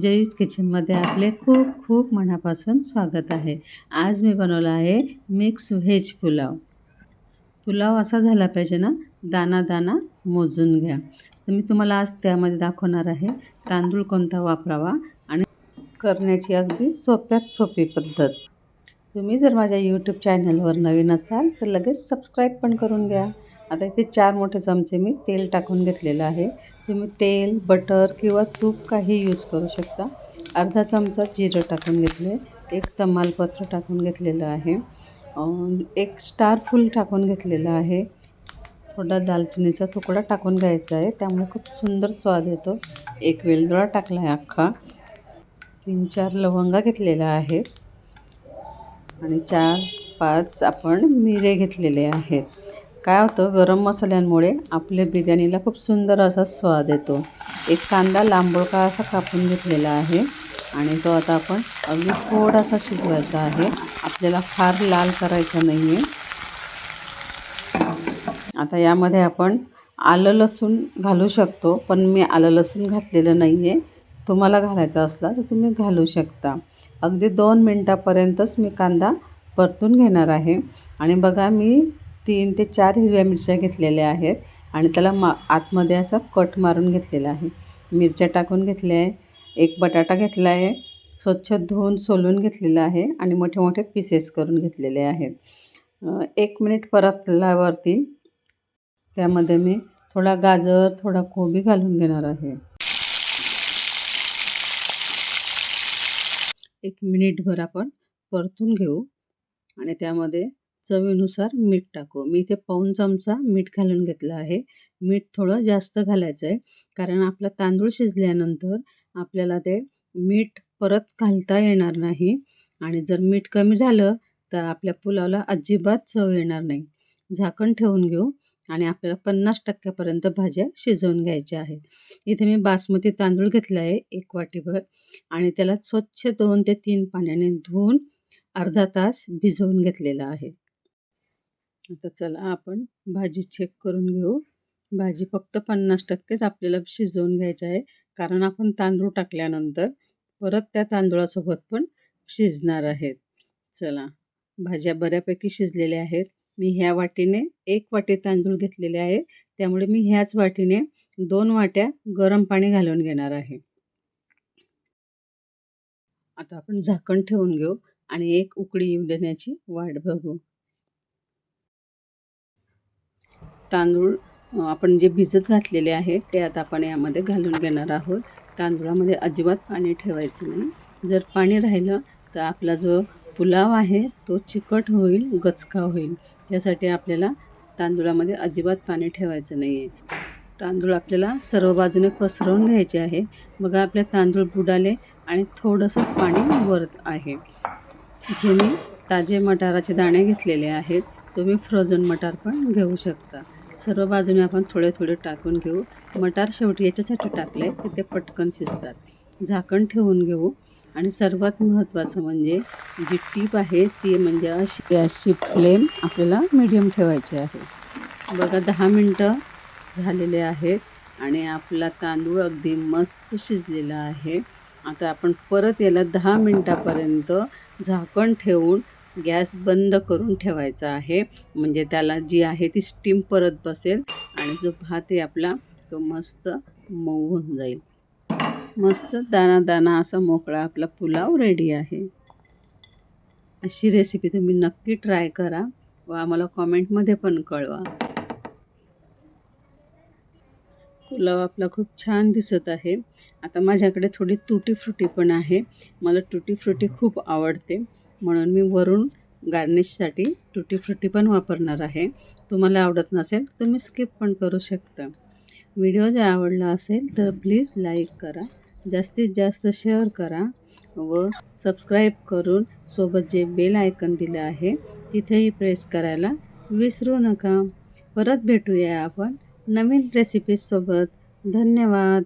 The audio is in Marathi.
जयूज किचनमध्ये आपले खूप खूप मनापासून स्वागत आहे. आज मी बनवला आहे मिक्स व्हेज पुलाव. पुलाव असा झाला पाहिजे ना दाना दाना मोजून घ्या. तर मी तुम्हाला आज त्यामध्ये दाखवणार आहे तांदूळ कोणता वापरावा आणि करण्याची अगदी सोप्यात सोपी पद्धत. तुम्ही जर माझ्या यूट्यूब चॅनलवर नवीन असाल तर लगेच सबस्क्राईब पण करून घ्या. आता इथे चार मोठे चमचे मी तेल टाकून घेतलेलं आहे. तुम्ही तेल बटर किंवा तूप काही यूज करू शकता. अर्धा चमचा जिरं टाकून घेतले. एक तमालपत्र टाकून घेतलेलं आहे. एक स्टार फूल टाकून घेतलेलं आहे. थोडा दालचिनीचा तुकडा टाकून घ्यायचा आहे. त्यामुळे खूप सुंदर स्वाद येतो. एक वेलदोळा टाकला आहे अख्खा. तीन चार लवंगा घेतलेल्या आहेत. आणि चार पाच आपण मिरे घेतलेले आहेत. काय होतं गरम मसाल्यांमुळे आपल्या बिर्याणीला खूप सुंदर असा स्वाद येतो. एक कांदा लांबोळका असा कापून घेतलेला आहे आणि तो आता आपण अगदी थोडासा शिजवायचा आहे. आपल्याला फार लाल करायचा नाही आहे आता यामध्ये आपण आलं लसूण घालू शकतो पण मी आलं लसूण घातलेलं नाही आहे तुम्हाला घालायचा असला तर तुम्ही घालू शकता. अगदी दोन मिनटापर्यंतच मी कांदा परतून घेणार आहे. आणि बघा मी तीन ते चार हिरव्या मिरच्या घेतलेल्या आहेत आणि त्याला मा आतमध्ये असा कट मारून घेतलेला आहे. मिरच्या टाकून घेतल्या आहे. एक बटाटा घेतला आहे. स्वच्छ धुवून सोलून घेतलेला आहे आणि मोठे मोठे पीसेस करून घेतलेले आहेत. एक मिनिट परतल्यावरती त्यामध्ये मी थोडा गाजर थोडा कोबी घालून घेणार आहे. एक मिनिटभर आपण परतून घेऊ आणि त्यामध्ये चवीनुसार मीठ टाकू. मी इथे पाऊन चमचा मीठ घालून घेतलं आहे. मीठ थोडं जास्त घालायचं आहे कारण आपला तांदूळ शिजल्यानंतर आपल्याला ते मीठ परत घालता येणार नाही. आणि जर मीठ कमी झालं तर आपल्या पुलावला अजिबात चव येणार नाही. झाकण ठेवून घेऊ आणि आपल्याला पन्नास टक्क्यापर्यंत भाज्या शिजवून घ्यायच्या आहेत. इथे मी बासमती तांदूळ घेतला आहे एक वाटीभर आणि त्याला स्वच्छ दोन ते तीन पाण्याने धुवून अर्धा तास भिजवून घेतलेला आहे. आता चला आपण भाजी चेक करून घेऊ. भाजी फक्त पन्नास टक्केच आपल्याला शिजवून घ्यायची आहे. कारण आपण तांदूळ टाकल्यानंतर परत त्या तांदूळासोबत पण शिजणार आहेत. चला भाज्या बऱ्यापैकी शिजलेल्या आहेत. मी ह्या वाटीने एक वाटी तांदूळ घेतलेले आहे. त्यामुळे मी ह्याच वाटीने दोन वाट्या गरम पाणी घालून घेणार आहे. आता आपण झाकण ठेवून घेऊ आणि एक उकळी येऊ देण्याची वाट बघू. तांदूळ आपण जे भिजत घातलेले आहे ते आता आपण यामध्ये घालून घेणार आहोत. तांदूळामध्ये अजिबात पाणी ठेवायचं नाही. जर पाणी राहिलं तर आपला जो पुलाव आहे तो चिकट होईल गचका होईल. यासाठी आपल्याला तांदूळामध्ये अजिबात पाणी ठेवायचं नाही आहे तांदूळ आपल्याला सर्व बाजूने पसरवून घ्यायचे आहे. बघा आपल्या तांदूळ बुडाले आणि थोडंसंच पाणी वरत आहे. इथे मी ताजे मटाराचे दाणे घेतलेले आहेत. तुम्ही फ्रोझन मटार पण घेऊ शकता. सर्व बाजूने आपण थोडे थोडे टाकून घेऊ. मटार शेवटी याच्यासाठी टाकले की ते पटकन शिजतात. झाकण ठेवून घेऊ. आणि सर्वात महत्त्वाचं म्हणजे जी टीप आहे ती म्हणजे अशी गॅसची फ्लेम आपल्याला मिडियम ठेवायची आहे. बघा दहा मिनटं झालेले आहेत आणि आपला तांदूळ अगदी मस्त शिजलेला आहे. आता आपण परत याला दहा मिनटापर्यंत झाकण ठेवून गॅस बंद करून ठेवायचा आहे. म्हणजे त्याला जी आहे ती स्टीम परत बसेल आणि जो भात आहे आपला तो मस्त मऊ होऊन जाईल. मस्त दाना दाना असा मोकळा आपला पुलाव रेडी आहे. अशी रेसिपी तुम्ही नक्की ट्राय करा व आम्हाला कॉमेंटमध्ये पण कळवा. पुलाव आपला खूप छान दिसत आहे. आता माझ्याकडे थोडी तुटी फ्रुटी पण आहे. मला तुटी फ्रुटी खूप आवडते. म्हणून मी वरून गार्निशसाठी तुटी फ्रुटी पण वापरणार आहे. तुम्हाला आवडत नसेल तुम्ही स्किप पण करू शकता. व्हिडिओ जर आवडला असेल तर प्लीज लाईक करा. जास्तीत जास्त शेअर करा व सबस्क्राईब करून सोबत जे बेल आयकन दिलं आहे तिथेही प्रेस करायला विसरू नका. परत भेटूया आपण नवीन रेसिपीजसोबत धन्यवाद.